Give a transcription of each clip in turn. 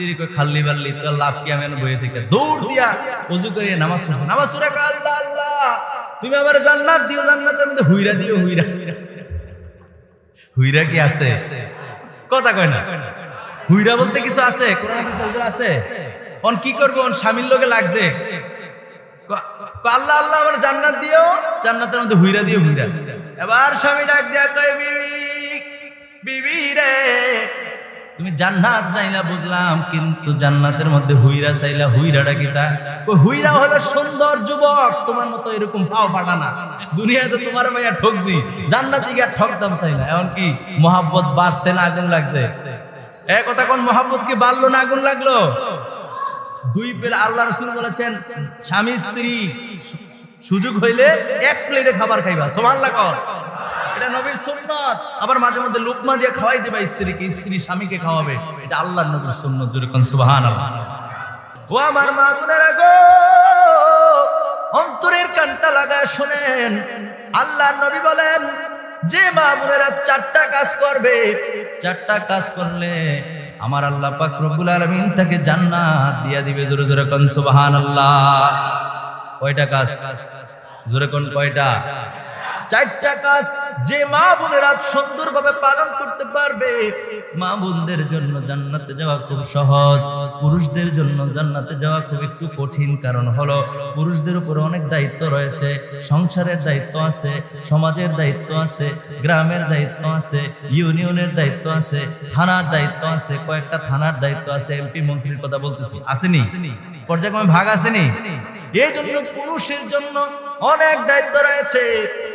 স্ত্রী কই খাল্লি বাল্লি তো লাভ কি আমি বইয়ে থেকে? দৌড় দিয়া করে নামাজ নামাজ আল্লাহ আল্লাহ, তুমি আমার জান্নাত দিও, জান্নাতের মধ্যে হুইরা দিও, হুইরা হুইরা কি আছে? কথা কয় না। হুইরা বলতে কিছু আছে? আছে? অন কি করব? অন স্বামীর লোকে লাগছে। আল্লাহ আল্লাহ, আমার জান্নাত দিও, জান্নাতের মধ্যে হুইরা দিও, হুইরা। এবার স্বামী ডাক দিয়া কয়, বিবি বিবি রে তুমি জান্নাত চাইলা বুঝলাম, কিন্তু জান্নাতের মধ্যে হুইরা চাইলা হুইরাটা কি তা কই হুইরা হলো সুন্দর যুবক, তোমার মতো এরকম পাও পাঠানা দুনিয়াতে তোমার ভাইয়া ঠকছি জান্নাতি গিয়া ঠকদাম চাই না এমন কি মহাব্বত বাড়ছে না আগুন লাগছে? এ কথা কোন মহাব্বত কি বাড়লো না আগুন লাগল? দুই পেলে আল্লাহ রসুল বলেছেন, স্বামী স্ত্রী সুযোগ হইলে এক প্লেটে খাবার খাইবা। সমান লাগো এটা নবীর সুন্নত। আবার মাঝে মধ্যে লুকমা দিয়ে খাওয়াই দিবা স্ত্রীকে, স্ত্রী স্বামীকে খাওয়াবে। এটা আল্লাহর নবীর সুন্নত, জোরে কোন সুবহানাল্লাহ। ও আমার মা বোনেরা গো, অন্তরের কানটা লাগায় শোনেন। আল্লাহর নবী বলেন, যে মা বোনেরা চারটা কাজ করবে, চারটা কাজ করলে আমার আল্লাহ পাক রব্বুল আলামিন তাকে জান্নাত দিয়া দিবে, জোরে জোরে কোন সুবহানাল্লাহ। কয়টা কাজ? জোরে কোন কয়টা? চারটা কাজ যে মা বোনেরা সুন্দরভাবে পালন করতে পারবে। মা বোনদের জন্য জান্নাতে যাওয়া খুব সহজ। পুরুষদের জন্য জান্নাতে যাওয়া খুব একটু কঠিন কারণ হলো পুরুষদের উপর অনেক দায়িত্ব রয়েছে সংসারের দায়িত্ব আছে সমাজের দায়িত্ব আছে গ্রামের দায়িত্ব আছে ইউনিয়নের দায়িত্ব আছে থানার দায়িত্ব আছে কয়েকটা থানার দায়িত্ব আছে এমপি মন্ত্রীর কথা বলতেছি। আসেনি? পর্যায়ক্রমে ভাগ আসেনি? এই জন্য পুরুষের জন্য অনেক দায়িত্ব রয়েছে।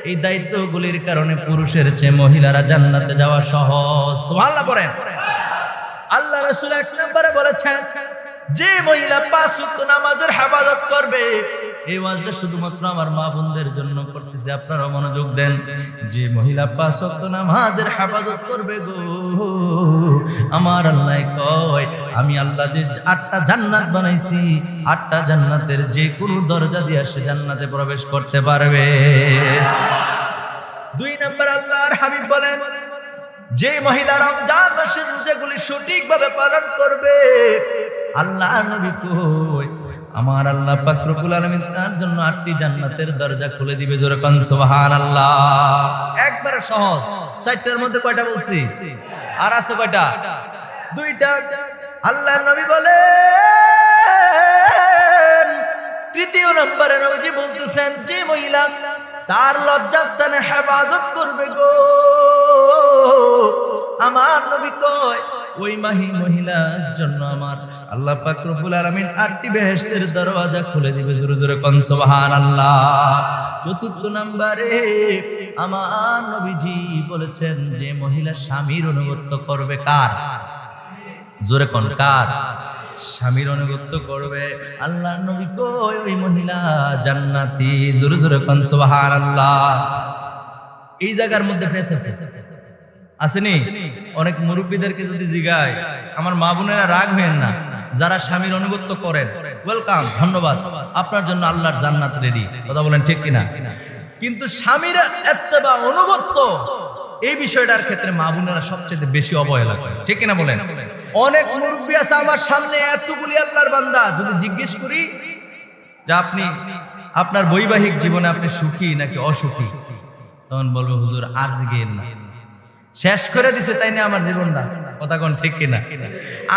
এই দায়িত্বগুলির কারণে পুরুষের চেয়ে মহিলারা জান্নাতে যাওয়া সহজ। আল্লাহ বলেন। আল্লাহ রাসূল এক নম্বরে বলেছেন যে মহিলা পাঁচ ওয়াক্ত নামাজের হেফাজত করবে, এই ওয়াজটা শুধুমাত্র আমার মা বোনদের জন্য করতেছে। আপনারা মনোযোগ দেন। যে মহিলা পাঁচ ওয়াক্ত নামাজের হেফাজত করবে গো, আমার আল্লাহ কয়, আমি আল্লাহ যে আটটা জান্নাত বানাইছি, আটটা জান্নাতের যে কোনো দরজা দিয়ে সে জান্নাতে প্রবেশ করতে পারবে। দুই নম্বর আল্লাহর হাবিব বলেন যে মহিলা রমজান মাসের রোজাগুলি সঠিকভাবে পালন করবে আল্লাহ নবী কই আমার আল্লাহ পাক রব্বুল আলামিন তার জন্য আটটি জান্নাতের দরজা খুলে দিবে জোরে কোন, সুবহানাল্লাহ। একবারে সহজ, চারটার মধ্যে কয়টা বলছি? আর আছে কয়টা? দুইটা। আল্লাহ নবী বলে তৃতীয় নম্বরে নবীজি বলতেছেন, যে মহিলা তার লজ্জাস্থানে হেফাজত করবে গো আমার নবী কয়, ওই মাহি মহিলার জন্য আমার আল্লাহ পাক রব্বুল আলামিন আটটি বেহেশতের দরওয়াজা খুলে দিবে, জোরে জোরে কোন, সুবহানাল্লাহ। চতুর্থ নম্বরে আমার নবীজি বলেছেন যে মহিলা স্বামীর অনুগত্য করবে কার? জোরে কোন, কার? স্বামীর অনুগত্য করবে। আল্লাহ নবী কই ওই মহিলা জান্নাতি, জোরে জোরে কোন, সুবহানাল্লাহ। এই জায়গার মধ্যে ফেস আছে। আসেনি? অনেক মুরব্বীদেরকে যদি জিগায়, আমার মা বোনেরা রাগ হবেন না, যারা স্বামীর অনুগত্য করেন। ওয়েলকাম ধন্যবাদ। আপনার জন্য আল্লাহর জান্নাত রেডি কথা বলেন ঠিক কিনা? কিন্তু স্বামীর এত্তেবা অনুগত্য এই বিষয়টার ক্ষেত্রে মা বোনেরা সবচেয়ে বেশি অবহেলা করে। ঠিক কিনা বলেন? অনেক মুরব্বী আছে আমার সামনে, এতগুলি আল্লাহর বান্দা। যদি জিজ্ঞেস করি, যে আপনি, আপনার বৈবাহিক জীবনে আপনি সুখী নাকি অসুখী? তখন বলবে, হুজুর, আর জিগেন না। শেষ করে দিছে তাই না আমার জীবনটা কথা কোন ঠিক কিনা?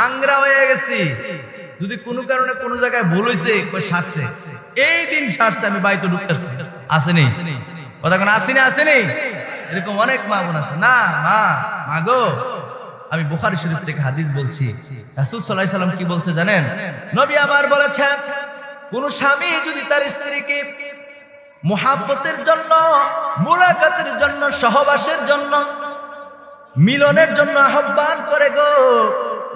আংরা হয়ে গেছি। যদি কোনো কারণে কোনো জায়গায় ভুল হয়েছে সারছে? এই দিন সারছে, আমি বাইতো ঢুকতেছি। আসেনি কথা কোন আসেনি আসেনি এরকম অনেক মা বোন আছে। না, মা গো, আমি বুখারি শরীফ থেকে হাদিস বলছি। রাসূল আলাইহি সাল্লাম কি বলছে জানেন? নবী আমার বলেছেন, কোন স্বামী যদি তার স্ত্রীকে মোহাব্বতের জন্য, মুলাকাতের জন্য, সহবাসের জন্য মিলনের জন্য আহ্বান করে গো।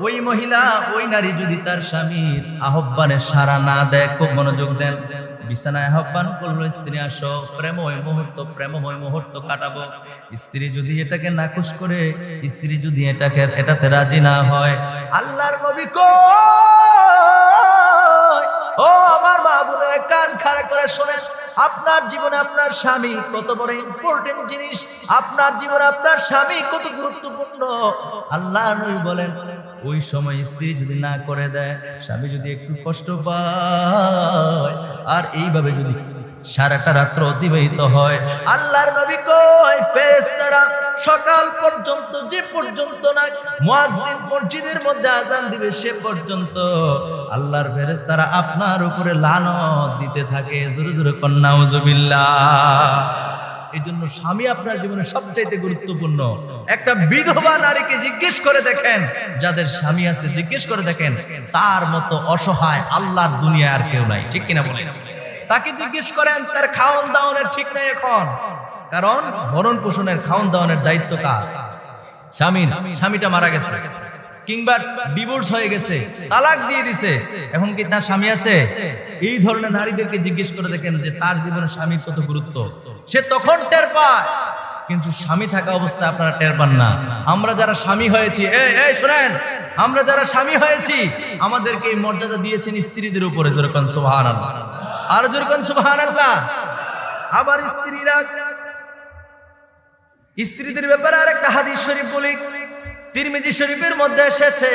ওই মহিলা, ওই নারী যদি তার স্বামীর আহ্বানে সারা না দেয়, খুব মনোযোগ দেন। বিছানায় আহ্বান করল, স্ত্রী, আসো। প্রেমময় মুহূর্ত প্রেমময় মুহূর্ত কাটাবো। স্ত্রী যদি এটাকে নাকুশ করে, স্ত্রী যদি এটাকে, এটাতে রাজি না হয়, আল্লাহর নবী কয় ও আমার মা বোনের, কান খাড়া করে শোনেন। আপনার জীবনে আপনার স্বামী কত বড় ইম্পর্টেন্ট জিনিস। আপনার জীবনে আপনার স্বামী কত গুরুত্বপূর্ণ। আল্লাহ বলেন, ওই সময় স্ত্রী যদি না করে দেয়, স্বামী যদি একটু কষ্ট পায়, আর এইভাবে যদি সারাটা রাত্র অতিবাহিত হয়। আল্লাহর নবী কয়, ফেরেশতারা, সকাল পর্যন্ত, যে পর্যন্ত না, মুয়াজ্জিন মসজিদের মধ্যে আজান দিবে সে পর্যন্ত। আল্লাহর ফেরেশতারা আপনার উপরে লানত দিতে থাকে। জোরে জোরে কন্যা এই জন্য স্বামী আপনার জীবনে সবচাইতে গুরুত্বপূর্ণ। একটা বিধবা নারীকে জিজ্ঞেস করে দেখেন, যাদের স্বামী আছে, জিজ্ঞেস করে দেখেন, তার মতো অসহায় আল্লাহর দুনিয়া আর কেউ নাই। ঠিক কিনা বলেন? তাকে জিজ্ঞেস করেন, তার খাওন দাওনের ঠিক নেই এখন? কারণ ভরণ পোষণের খাওন দাওনের দায়িত্ব কার? স্বামীর। স্বামীটা মারা গেছে। কিংবা ডিভোর্স হয়ে গেছে। তালাক দিয়ে দিছে। এখন কি তার স্বামী আছে? এই ধরনের নারীদেরকে জিজ্ঞেস করে দেখেন যে তার জীবনে স্বামীর কত গুরুত্ব। সে তখন টের পায়। কিন্তু স্বামী থাকা অবস্থায় আপনারা টের পান না। আমরা যারা স্বামী হয়েছি শোনেন, আমরা যারা স্বামী হয়েছি, আমাদেরকে এই মর্যাদা দিয়েছেন স্ত্রীদের উপরে যেরকম আল্লাহ আর যেরকম আল্লাহ আবার স্ত্রীরা, স্ত্রীদের ব্যাপারে আর একটা হাদিস শরীফ বলি, তিরমিজি শরীফের মধ্যে এসেছে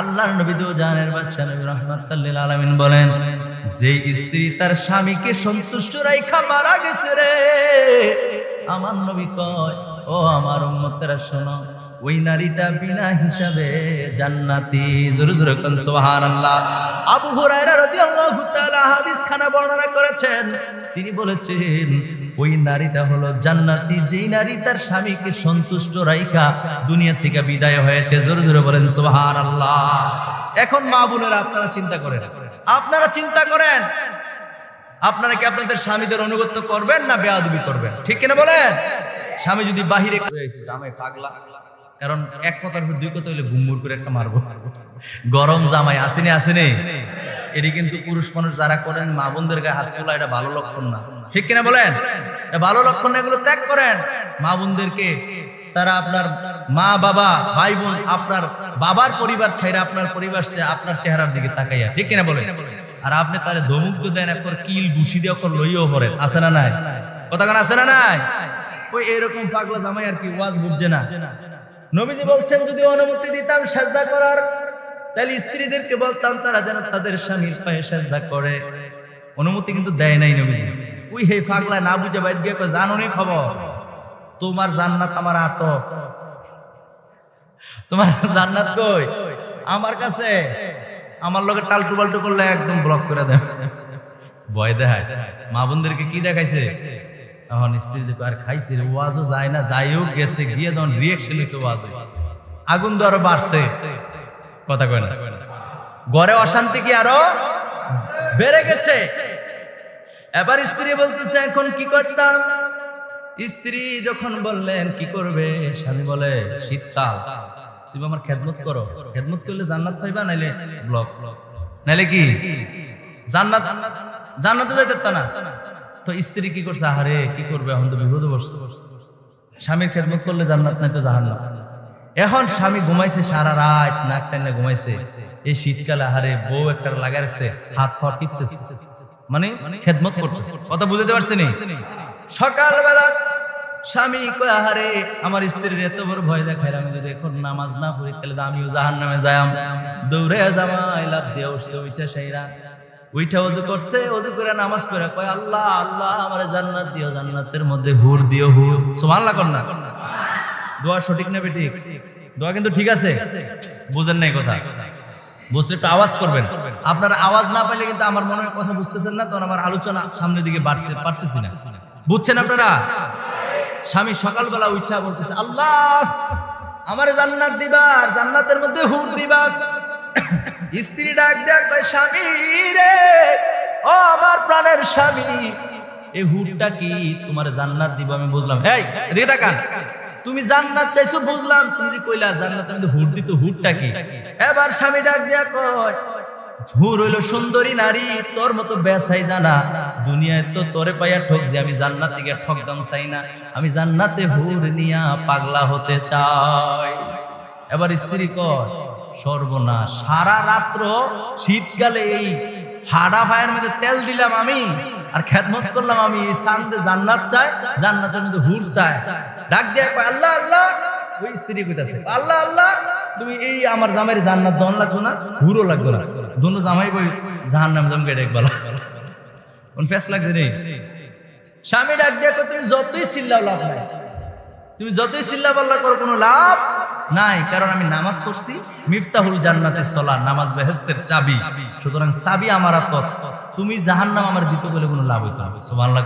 আল্লাহর নবী দু জানের বাদশা নবী রাহমাতুল্লিল আলামিন বলেন, যে স্ত্রী তার স্বামীকে সন্তুষ্ট রাইখা মারা গেছে রে। আমার নবী কয়, ও আমার উম্মতেরা শোনো, ওই নারীটা বিনা হিসাবে জান্নাতি। জোরে জোরে কোন, সুবহানাল্লাহ। আবু হুরায়রা রাদিয়াল্লাহু তাআলা হাদিস খানা বর্ণনা করেছেন। তিনি বলেছেন ওই নারীটা হলো জান্নাতি, যেই নারী তার স্বামীকে সন্তুষ্ট রাইখা দুনিয়া থেকে বিদায় হয়েছে। জোরে জোরে বলেন, সুবহানাল্লাহ। এখন মা বোনেরা, আপনারা চিন্তা করেন। আপনারা চিন্তা করেন, আপনারা কি আপনাদের স্বামীদের অনুগত্য করবেন না বেয়াদবি করবেন? ঠিক কিনা বলেন? স্বামী যদি বাহিরে কারণ এক কথার দুই কথা হইলে গুম্মুর করে একটা মারবো। গরম জামাই, আসেনি আসেনি। এটি কিন্তু পুরুষ মানুষ যারা করেন, মা বোনদের গায়ে হাত তোলা, এটা ভালো লক্ষণ না। ঠিক কিনা বলেন? ভালো লক্ষণ এগুলো ত্যাগ করেন। মা বোনদেরকে তারা আপনার মা, বাবা, ভাই, বোন, আপনার বাবার পরিবার ছাইরা আপনার পরিবার সে আপনার চেহারার দিকে তাকাইয়া, ঠিক কিনা বলেন? আর আপনি তারে ধমুক তো দেন, একবার কিল ঘুষি দিয়ে অকর লইও পড়েন। আছে না নাই? কথা কান আছে না নাই? ওই এরকম পাগলা জামাই আর কি ওয়াজ বুঝছে না। নবীজি বলছেন, যদি অনুমতি দিতাম সাজদা করার, তাহলে স্ত্রীদেরকে বলতাম, তারা যেন তাদের স্বামীর পায়ে সাজদা করে। অনুমতি কিন্তু দেয় নাই নবীজি। ওই হে পাগলা না বুঝে বাইর দিয়ে কয়, জানো খবর? তোমার জান্নাত আমার আত তোমার জান্নাত কই? আমার কাছে। আমার লোকে টালটু পাল্টু করলে একদম ব্লক করে দেয়। ভয় দেখায়। মা বোনদেরকে কি দেখাইছে? এখন স্ত্রী আর খাইছে ওয়াজও যায় না যাইও গেছে গিয়ে তখন রিয়েকশন হয়েছে ওয়াজ। আগুন তো বাড়ছে। কথা কয় না। ঘরে অশান্তি কি আরও? বেড়ে গেছে। এবার স্ত্রী বলতেছে, এখন কি করতাম? স্ত্রী যখন বললেন, কি করবে? স্বামী বলে, শীতকাল। তুমি আমার খেদমত করো। খেদমত করলে জান্নাত পাইবা, নাইলে ব্লক। নাইলে কি? জান্নাত জান্নাতে যাইতে না। তো স্ত্রী কি করছে, আহারে, কি করবে? এখন তো বিপদে বসছে স্বামীর খেদমত করলে জান্নাত নাই তো জাহান্নাম। এখন স্বামী ঘুমাইছে সারা রাত, নাক টাইনে ঘুমাইছে। এই শীতকালে, আহারে, বউ একটা লাগা রাখছে, হাত পা টিপতেছে। মানে খেদমত করতেছে। কথা বুঝতে পারছেন সকালবেলা স্বামী কয়, আহারে, আমার স্ত্রীর এত বড় ভয় দেখায় আমি যদি এখন নামাজ না পড়ি, তাহলে আমিও জাহান নামে যাইম দৌড়ে জামাই লাভ দিয়ে উঠছে উইটা সেইরা উইটা অজু করছে অজু করে নামাজ পড়ে, কয়, আল্লাহ আল্লাহ, আমার জান্নাত দিও, জান্নাতের মধ্যে হুর দিও, হুর। সুবহানাল্লাহ না। দোয়া সঠিক না বেঠিক? দোয়া কিন্তু ঠিক আছে। বুঝেন নাই কথা। বুঝলে একটু আওয়াজ করবেন। আপনার আওয়াজ না পাইলে কিন্তু আমার মনে হয় কথা বুঝতেছেন না, তখন আমার আলোচনা সামনের দিকে বাড়তে পারতেছি না। বুঝছেন আপনারা? স্বামী সকালবেলা উঠা বলতেছে, আল্লাহ, আমার জান্নাত দিবার জান্নাতের মধ্যে হুর দিবার স্ত্রী ডাক দেখ ভাই স্বামী রে, ও আমার প্রাণের স্বামী, এই হুরটা কি তোমার জান্নাত দিব আমি বুঝলাম? এই, এদিকে তাকান। তুমি জান্নাত চাইছো, বুঝলাম। তুমি যে কইলা জান্নাতের মধ্যে হুর দিত হুরটা কি? এবার স্বামী ডাক দিয়া কয় হুর হইল সুন্দরী নারী, তোর মতো বেসাই জানা। দুনিয়ায় তো তোরে পাইয়া ঠক যে আমি জান্নাত থেকে ঠকদাম চাই না। আমি জান্নাতে হুর নিয়া পাগলা হতে চাই। এবার স্ত্রী কর সর্বনাশ, সারা রাত্র শীতকালে এই ফাড়া ভাইয়ের মধ্যে তেল দিলাম আমি, আর খেদমত করলাম আমি, এই জান্নাত চাই জান্নাতের মধ্যে হুর চাই ডাক দিয়ে আল্লাহ আল্লাহ। ওই স্ত্রী কইতাছে, আল্লাহ আল্লাহ, তুমি এই আমার জামাইয়ের জান্নাত দন লাগতো না হুরো লাগতো না। দুনো জামাই বই, জাহান্নাম জাম গেড়ে একবার কোন ফেস লাগছে রে। স্বামী ডাক দিয়ে তুমি যতই চিল্লাও লাভ নাই। তুমি যতই চিল্লা পাল্লা করো কোনো লাভ নাই। কারণ আমি নামাজ পড়ছি মিফতাহুল জান্নাতের সলা নামাজ বেহেস্তের চাবি। সুতরাং চাবি আমার হাতত তুমি জাহান্নাম আমার দিতে বলে কোনো লাভ হইতো হবে সুবহানাল্লাহ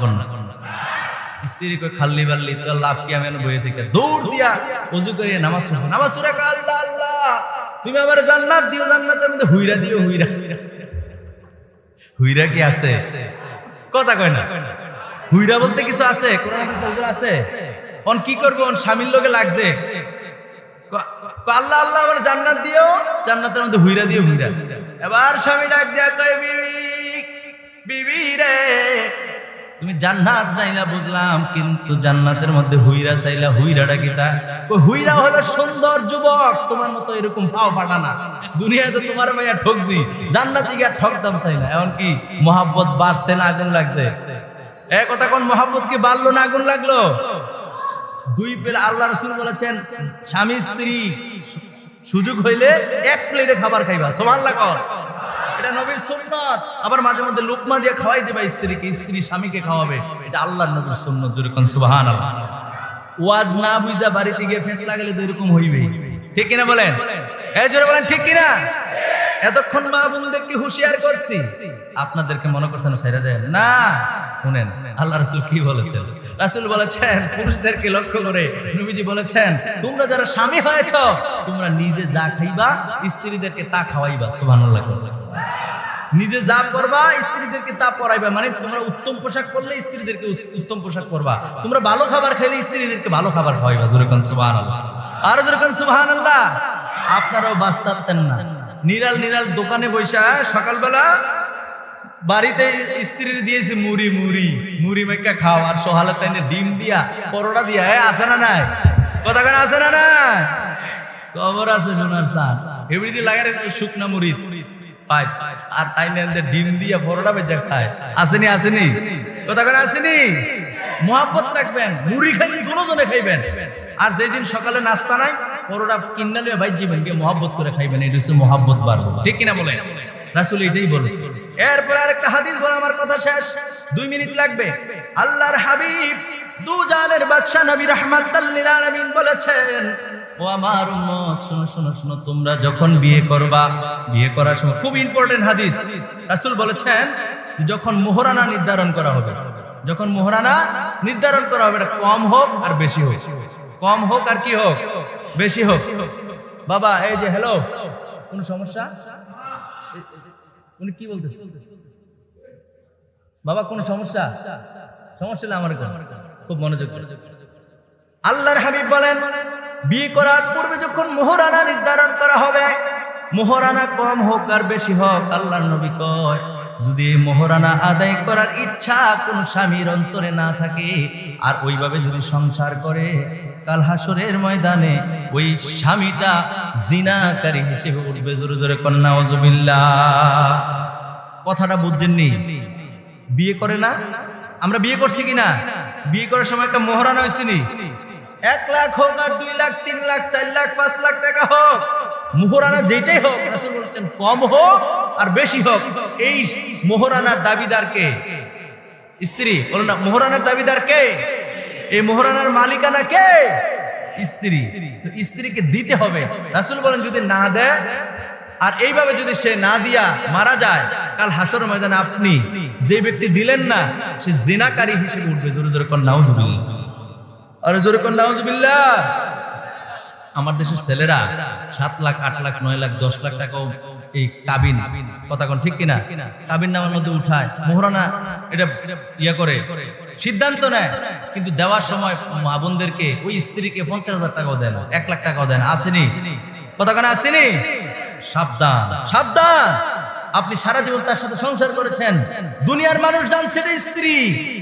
স্ত্রী খাল্লি বাল্লি লাভ কি? আমি বইয়ে থেকে দৌড় দিয়া নামাজ নামাজ কয়, আল্লাহ আল্লাহ। তুমি আমার জান্নাত দিও জান্নাতের মধ্যে হুইরা দিও হুইরা। হুইরা কি আছে? কথা কয় না। হুইরা বলতে কিছু আছে? কোরআন আছে? অন কি করব? অন স্বামীর লোকে লাগছে। ক- ক- আল্লাহ আল্লাহ আমার জান্নাত দিও। জান্নাতের মধ্যে হুইরা দিও, হুইরা। এবার স্বামী ডাক দিয়া কয়, বিবি বিবি রে, তুমি জান্নাত চাইলা বুঝলাম, কিন্তু জান্নাতের মধ্যে হুইরা চাইলা হুইরাটা কিটা কই হুইরা হলো সুন্দর যুবক, তোমার মতো এরকম পাও পাঠানা দুনিয়ায় তো তোমার ভাইয়া ঠকছি, জান্নাতি গিয়া ঠকদাম চাই না এমন কি মোহাব্বত বাড়ছে না আগুন লাগছে? এ কথা কোন মোহাব্বত কি বাড়লো না আগুন লাগল? দুই পেলে আল্লাহ রসুল বলেছেন, স্বামী স্ত্রী সুযোগ হইলে এক প্লেটে খাবার খাইবা। সমান কর। এটা নবীর সুন্নত। আবার মাঝে মধ্যে লোকমা দিয়ে খাওয়াই দিবা স্ত্রীকে, স্ত্রী স্বামীকে খাওয়াবে। এটা আল্লাহর নবীর সুন্নত যেরকম সুবাহান ওয়াজ না বুঝা বাড়িতে গিয়ে ফেস লাগালে তো এরকম হইবে ঠিক কিনা বলেন? এই জোরে বলেন, ঠিক কিনা? এতক্ষণ মা বোনদেরকে হুঁশিয়ার করছি। আপনাদেরকে মনে করছেন সাইরা দেন? না, শুনেন, আল্লাহ রাসূল কি বলেছেন? রাসূল বলেছেন, পুরুষদেরকে লক্ষ্য করে নবীজি বলেছেন, তোমরা যারা স্বামী হয়েছ, তোমরা নিজে যা খাইবা, স্ত্রীদেরকে তা খাওয়াইবা, সুবহানাল্লাহ নিজে যা করবা, স্ত্রীদেরকে তা পরাইবা মানে তোমরা উত্তম পোশাক পরলে স্ত্রীদেরকে উত্তম পোশাক পরবা। তোমরা ভালো খাবার খাইলে স্ত্রীদেরকে ভালো খাবার খাওয়াইবা, জোরে কোন সুবহানাল্লাহ। আর জোরে কোন সুবহানাল্লাহ। আপনারাও বাস্তাতেন না। নিরাল নিরাল দোকানে বৈশা সকালবেলা বাড়িতে স্ত্রীর দিয়েছে মুড়ি মুড়ি। মুড়ি মেকা খাও, আর সহালে তাইনে ডিম দিয়া, পরোটা দিয়া, এ, আছে না নাই? কথা কেন, আছে না নাই? খবর আছে সোনার সাস এমনি লাগাই শুকনা মুড়ি। পাই। আর তাই না ডিম দিয়া, পরোটা বেজা খায়। আসেনি আসেনি? কথা কেন, আসেনি? মহাব্বত রাখবেন, মুড়ি খাইলে দুজনে খাইবেন। আর যেদিন সকালে নাস্তা নাই পরোটা কিনা লিয়ে ভাই জীবন গিয়ে মহাব্বত করে খাইবেন। এটা হচ্ছে মহাব্বত বাড়বো ঠিক কিনা বলেন? রাসুল এটাই বলেছে। এরপর আরেকটা হাদিস বলে আমার কথা শেষ। দুই মিনিট লাগবে। আল্লাহর হাবিব দু জানের বাদশা নবী রাহমাতাল্লিল আলামিন বলেছেন ও আমার উম্মত শোনো শোনো শোনো তোমরা যখন বিয়ে করবা বিয়ে করার সময় খুব ইম্পর্টেন্ট হাদিস। রাসূল বলেছেন যখন মোহরানা নির্ধারণ করা হবে যখন মোহরানা নির্ধারণ করা হবে এটা কম হোক আর বেশি হোক। কম হোক আর কি হোক, বেশি হোক। বাবা, এই যে হ্যালো কোন সমস্যা? উনি কি বলতেছে? বাবা, কোন সমস্যা? সমস্যা আমার খুব মনোযোগ আল্লাহর হাবিব বলেন, বিয়ে করার পূর্বে যখন মোহরানা নির্ধারণ করা হবে, মোহরানা কম হোক আর বেশি হোক, আল্লাহর নবী কয়, যদি মোহরানা আদায় করার ইচ্ছা কোন স্বামীর অন্তরে না থাকে, আর ওইভাবে যদি সংসার করে কাল হাসরের ময়দানে ওই স্বামীটা জিনাকারী হিসেবে উঠবে, জোরে জোরে কন্যা কথাটা বুঝছেননি বিয়ে করে না? আমরা বিয়ে করছি কিনা? বিয়ে করার সময় একটা মোহরানা হয়েছে নি এক লাখ হোক আর দুই লাখ, তিন লাখ, চার লাখ, পাঁচ লাখ টাকা হোক, মোহরানা যেটাই হোক বলছেন, কম হোক আর বেশি হোক, এই মোহরানার দাবিদার কে? স্ত্রী বলো না, মোহরানার দাবিদার কে? এই মোহরানার মালিকানা কে? স্ত্রী। তো স্ত্রীকে দিতে হবে। রাসূল বলেন, যদি না দেয়, আর এইভাবে যদি সে না দিয়া মারা যায়, কাল হাসর ময়দানে আপনি যে ব্যক্তি দিলেন না, সে জিনাকারী হিসেবে উঠবে। জোরে জোরে কর নাউজুবিল্লাহ। আরে জোরে কর নাউজুবিল্লাহ। আমার দেশের ছেলেরা সাত লাখ, আট লাখ, নয় লাখ, দশ লাখ টাকাও এই কাবিন। কথা ঠিক কিনা? কাবিন নামের মধ্যে উঠায়। মোহরানা এটা ইয়া করে। সিদ্ধান্ত নেয়, কিন্তু দেওয়ার সময় মা বোনদেরকে, ওই স্ত্রীকে পঞ্চাশ হাজার টাকাও দেয় না, এক লাখ টাকাও দেয় আসেনি। কথা আসেনি? সাবধান। সাবধান। আপনি সারা জীবন তার সাথে সংসার করেছেন। দুনিয়ার মানুষ জানছে এটা স্ত্রী।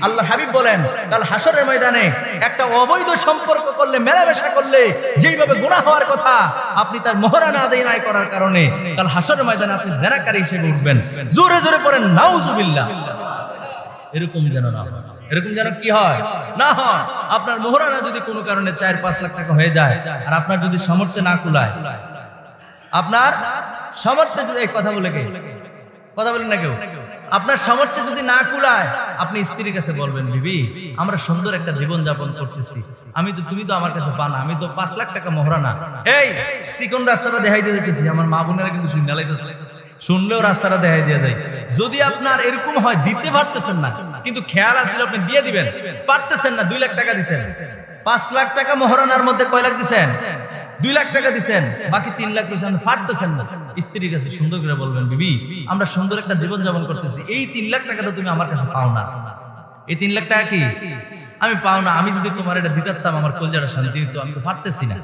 আল্লাহ হাবিব বলেন, কাল হাসরের ময়দানে একটা অবৈধ সম্পর্ক করলে, মেলামেশা করলে, যেইভাবে গুণা হওয়ার কথা, আপনি তার মহরা না আদায় নাই করার কারণে কাল হাসরের ময়দানে আপনি জেরাকারী হিসেবে উঠবেন। জোরে জোরে পড়েন নাউজুবিল্লাহ। এরকম যেন না হয়। এরকম যেন কি হয়? না হয়। আপনার মোহরানা যদি কোনো কারণে চার পাঁচ লাখ টাকা হয়ে যায়, আর আপনার যদি সামর্থ্যে না কুলায়, আপনার সামর্থ্যে যদি কথা বলে কে? কথা বলেন না কেউ? আপনার সামর্থ্যে যদি না কুলায়, আপনি স্ত্রীর কাছে বলবেন, বিবি, আমরা সুন্দর একটা জীবন যাপন করতেছি। আমি তো, তুমি তো আমার কাছে পানা। আমি তো পাঁচ লাখ টাকা মহরানা। এই, চিকন রাস্তাটা দেখাই দিয়ে যেতেছি আমার মা বোনেরা কিন্তু শুনে শুনলেও রাস্তাটা দেখাই দিয়ে যায় যদি আপনার এরকম হয়, দিতে পারতেছেন না। কিন্তু খেয়াল আসলে আপনি দিয়ে দিবেন। পারতেছেন না, দুই লাখ টাকা দিচ্ছেন পাঁচ লাখ টাকা মহরানার মধ্যে কয় লাখ দিচ্ছেন দুই লাখ টাকা দিচ্ছেন বাকি তিন লাখ দিচ্ছেন পারতেছেন না। স্ত্রীর কাছে সুন্দর করে বলবেন, বিবি, আমরা সুন্দর একটা জীবন যাপন করতেছি, এই তিন লাখ টাকা তো তুমি আমার কাছে পাও না। এই তিন লাখ টাকা কি? আমি পাও না, আমি যদি তোমার এটা দিতাম, আমার কলজাটা শান্তি হতো আমি পারতেছি না।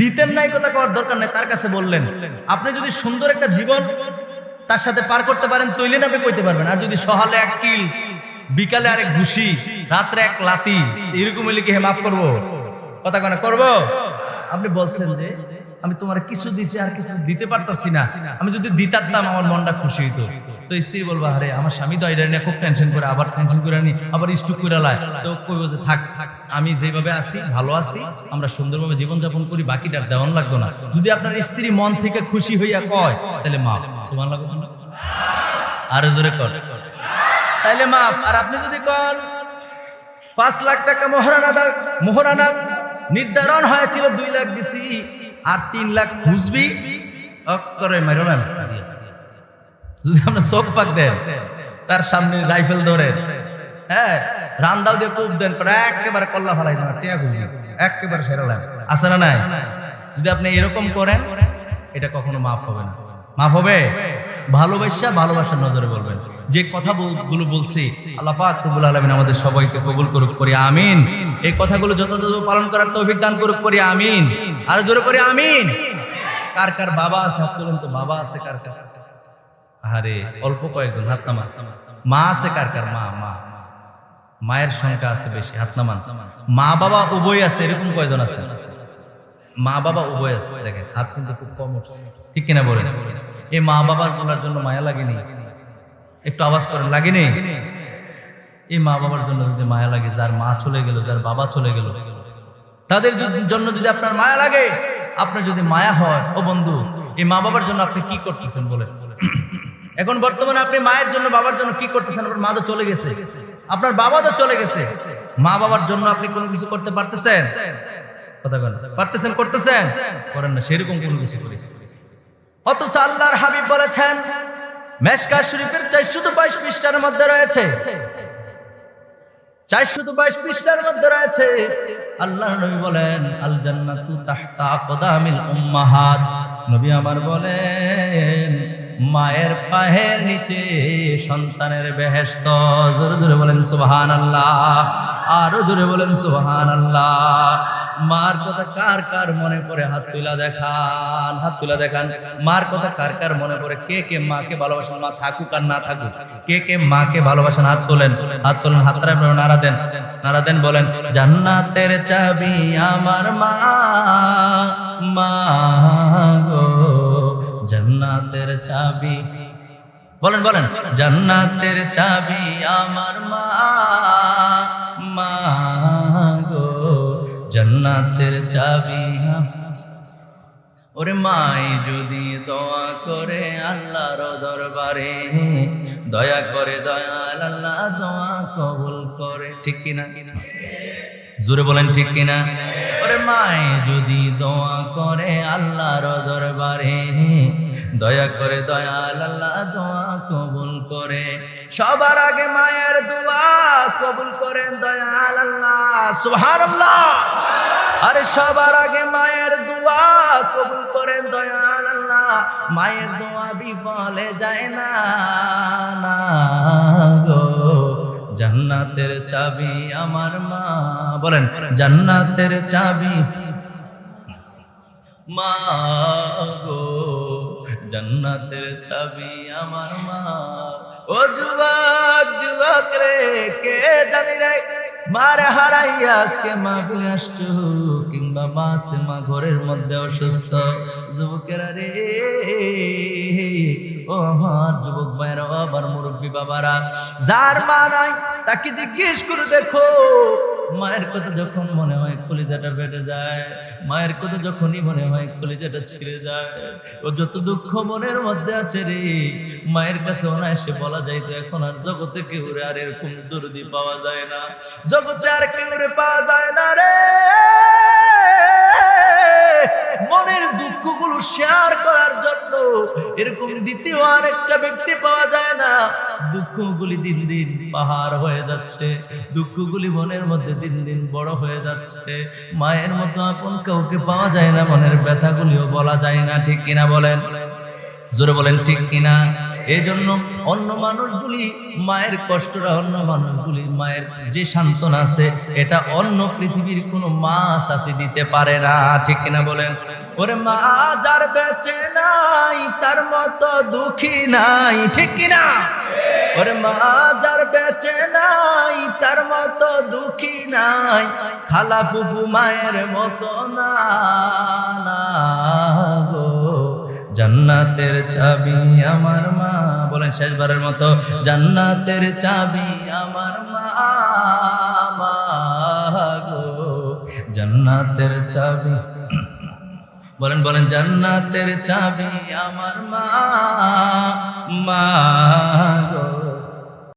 দিতেন নাই কথা করার দরকার নাই, তার কাছে বললেন, আপনি যদি সুন্দর একটা জীবন তার সাথে পার করতে পারেন, তৈলে নামে কইতে পারবেন। আর যদি সহালে এক কিল, বিকালে আরেক ঘুষি রাত্রে এক লাতি, এরকম হইলে কি হে মাফ করব? কথা কেন করব? আপনি বলছেন যে আমি তোমার কিছু দিছি আর কিছু দিতে পারতাছি না। আমি যদি দিতাম, আমার মনটা খুশি হইতো। তো স্ত্রী বলবা, আরে, আমার স্বামী তো এটা নিয়ে খুব টেনশন করে, আবার টেনশন করে নি, আবার স্টুক করে লায়। তো কইব যে, থাক থাক আমি যেভাবে আছি, ভালো আছি, আমরা সুন্দরভাবে জীবন যাপন করি, বাকিটা দেওয়ান লাগতো না। যদি আপনার স্ত্রী মন থেকে খুশি হইয়া কয়, তাহলে মা সুমান লাগবে? আরও জোরে কর। তাইলে মাপ আর আপনি যদি কন, পাঁচ লাখ টাকা মোহরানা মোহরানা নির্ধারণ হয়েছিল দুই লাখ দিছি আর তিন লাখ খুঁজবি। যদি আমরা চোখ পাক দেন, তার সামনে রাইফেল ধরে। হ্যাঁ রান্দাও দিয়ে কূপ দেন একেবারে কল্লা ফেলাই দেন। টিয়া খুঁজবি। একেবারে সেরালেন আছে না নাই? যদি আপনি এরকম করেন, এটা কখনো মাফ হবে না। মাফ হবে। ভালোবাসা ভালোবাসার নজরে বলবেন। যে কথা গুলো বলছি, আল্লাহ পাক রব্বুল আলামিন আমাদের সবাইকে কবুল করুক, করি, আমিন। এই কথাগুলো যথাযথ পালন করার তৌফিক দান করুক, করি, আমিন। আর জোরে করে, আমিন। কার কার বাবা আছে বাবা আছে, কার কার? আরে অল্প কয়েকজন, হাত নামান। মা আছে, কার কার? মা মা। মায়ের সংখ্যা আছে বেশি, হাত নামান। মা বাবা উভয় আছে, এরকম কয়জন আছে? মা বাবা উভয় আছে। দেখেন, হাত কিন্তু খুব কম। ঠিক কিনা বলেন? এই মা বাবার বলার জন্য মায়া লাগেনি? একটু আওয়াজ করেন, লাগেনি? এই মা বাবার জন্য যদি মায়া লাগে, যার মা চলে গেল, যার বাবা চলে গেল, তাদের জন্য যদি আপনার মায়া লাগে, আপনার যদি মায়া হয়, ও বন্ধু, এই মা বাবার জন্য আপনি কি করতেছেন বলে এখন বর্তমানে আপনি মায়ের জন্য, বাবার জন্য কি করতেছেন? আপনার মা তো চলে গেছে। আপনার বাবা তো চলে গেছে। মা বাবার জন্য আপনি কোনো কিছু করতে পারতেছেন? কথা পারতেছেন করতেছেন করেন না, সেরকম কোনো কিছু করি। অথচ আল্লাহর হাবিব বলেছেন, মেশকা শরীফের চারশো বাইশ পৃষ্ঠার মধ্যে রয়েছে। চারশো বাইশ পৃষ্ঠার মধ্যে রয়েছে, আল্লাহ নবী বলেন আল নবী আমার বলেন, মায়ের পায়ের নিচে সন্তানের বেহেস্ত জোরে জোরে বলেন সুবহানাল্লাহ, আরও জোরে বলেন সুবহানাল্লাহ। মার কথা কার কার মনে পড়ে? হাত তুলা দেখান, হাত তুলা দেখান। মার কথা কার কার মনে পড়ে? কে কে মাকে ভালোবাসেন? মা থাকুক আর না থাকুক। কে কে মাকে ভালোবাসেন? হাত তোলেন। হাত তোলেন আপনারা নাড়া দেন নাড়া দেন, বলেন, জান্নাতের চাবি আমার মা মা গো, জান্নাতের চাবি। বলেন বলেন, জান্নাতের চাবি আমার মা মা জান্নাতের চাবি ওরে মাই, যদি দোয়া করে আল্লাহর দরবারে, দয়া করে দয়াল আল্লাহ দোয়া কবুল করে, ঠিক কিনা? জোরে বলেন, ঠিক কিনা? ওরে মাই যদি দোয়া করে আল্লাহর দরবারে, দয়া করে দয়াল আল্লাহ দোয়া কবুল করে। সবার আগে মায়ের দোয়া কবুল করেন দয়াল আল্লাহ, সুবহানাল্লাহ। আরে সবার আগে মায়ের দোয়া কবুল করেন দয়াল আল্লাহ, মায়ের দোয়া বিফলে যায় না গো। জান্নাতের চাবি আমার মা, বলেন, জান্নাতের চাবি মা গো, জান্নাতের চাবি আমার মা। ও যুবক যুবক রে, কে জানি রে, মারে হারাইয়া আজকে মা বলে আসছো কিংবা আছে ঘরের মধ্যে অসুস্থ। যুবকেরা রে, ও আমার যুবক ভাইরা আমার মুরব্বী বাবারা, যার মা নাই, তাকে জিজ্ঞেস করে দেখো, মায়ের কথা যখন মনে হয় কলিজাটা বেড়ে যায়, মায়ের কথা যখনই মনে হয় কলিজাটা ছিঁড়ে যায়, ও যত দুঃখ মনের মধ্যে আছে রে, মায়ের কাছে অনায়াসে বলা যায় তো এখন আর জগতে কেউ আর এরকম দরদি পাওয়া যায় না। জগতে আর কেউরে পাওয়া যায় না রে। মনের দুঃখগুলো শেয়ার করার জন্য এরকম দ্বিতীয় আর একটা ব্যক্তি পাওয়া যায় না। দুঃখগুলি দিন দিন পাহাড় হয়ে যাচ্ছে, দুঃখগুলি মনের মধ্যে দিন দিন বড় হয়ে যাচ্ছে। মায়ের মতো আপন কাউকে পাওয়া যায় না, মনের ব্যথাগুলিও বলা যায় না, ঠিক কিনা বলেন? জোরে বলেন, ঠিক কিনা? এই জন্য অন্য মানুষগুলি মায়ের কষ্টটা, অন্য মানুষগুলি মায়ের যে সান্ত্বনা আছে, এটা অন্য পৃথিবীর কোনো মাছ আছে দিতে পারে না, ঠিক কিনা বলেন? ওরে মা, যার বেঁচে নাই, তার মতো দুঃখী নাই, ঠিক কিনা? ওরে মা, যার বেঁচে নাই, তার মতো দুঃখী নাই, খালা ফুফু মায়ের মতো না। জান্নাতের চাবি আমার মা। বলেন শেষবারের মতো, জান্নাতের চাবি আমার মা গো। জান্নাতের চাবি, বলেন বলেন, জান্নাতের চাবি আমার মা মা